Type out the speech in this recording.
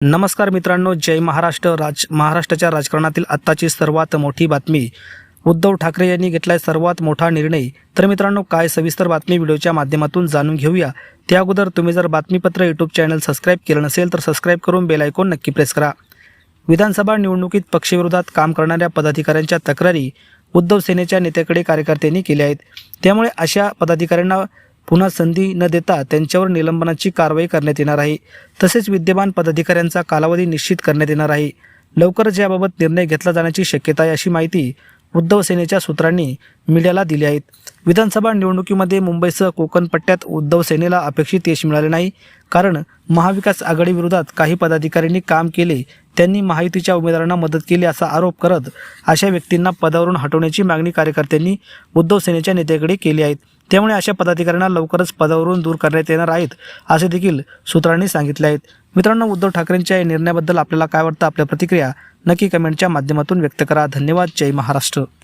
नमस्कार मित्रांनो जय महाराष्ट्र राज महाराष्ट्राच्या राजकारणातील आत्ताची सर्वात मोठी बातमी. उद्धव ठाकरे यांनी घेतलाय सर्वात मोठा निर्णय. तर मित्रांनो काय सविस्तर बातमी व्हिडिओच्या माध्यमातून जाणून घेऊया. त्या अगोदर तुम्ही जर बातमीपत्र यूट्यूब चॅनल सबस्क्राईब केलं नसेल तर सबस्क्राईब करून बेल आयकॉन नक्की प्रेस करा. विधानसभा निवडणुकीत पक्षविरोधात काम करणाऱ्या पदाधिकाऱ्यांच्या तक्रारी उद्धव सेनेच्या नेत्याकडे कार्यकर्त्यांनी केल्या आहेत. त्यामुळे अशा पदाधिकाऱ्यांना पुन्हा संधी न देता त्यांच्यावर निलंबनाची कारवाई करण्यात येणार आहे. तसेच विद्यमान पदाधिकाऱ्यांचा कालावधी निश्चित करण्यात येणार आहे. लवकरच याबाबत निर्णय घेतला जाण्याची शक्यता आहे अशी माहिती उद्धव सेनेच्या सूत्रांनी मीडियाला दिली आहेत विधानसभा निवडणुकीमध्ये मुंबईसह कोकण पट्ट्यात उद्धव सेनेला अपेक्षित यश मिळाले नाही. कारण महाविकास आघाडीविरोधात काही पदाधिकाऱ्यांनी काम केले त्यांनी महायुतीच्या उमेदवारांना मदत केली असा आरोप करत अशा व्यक्तींना पदावरून हटवण्याची मागणी कार्यकर्त्यांनी उद्धव सेनेच्या नेत्याकडे केली आहे. त्यामुळे अशा पदाधिकाऱ्यांना लवकरच पदावरून दूर करण्यात येणार आहेत असे देखील सूत्रांनी सांगितले आहेत. मित्रांनो उद्धव ठाकरेंच्या या निर्णयाबद्दल आपल्याला काय वाटतं? आपल्या प्रतिक्रिया नक्की कमेंटच्या माध्यमातून व्यक्त करा. धन्यवाद. जय महाराष्ट्र.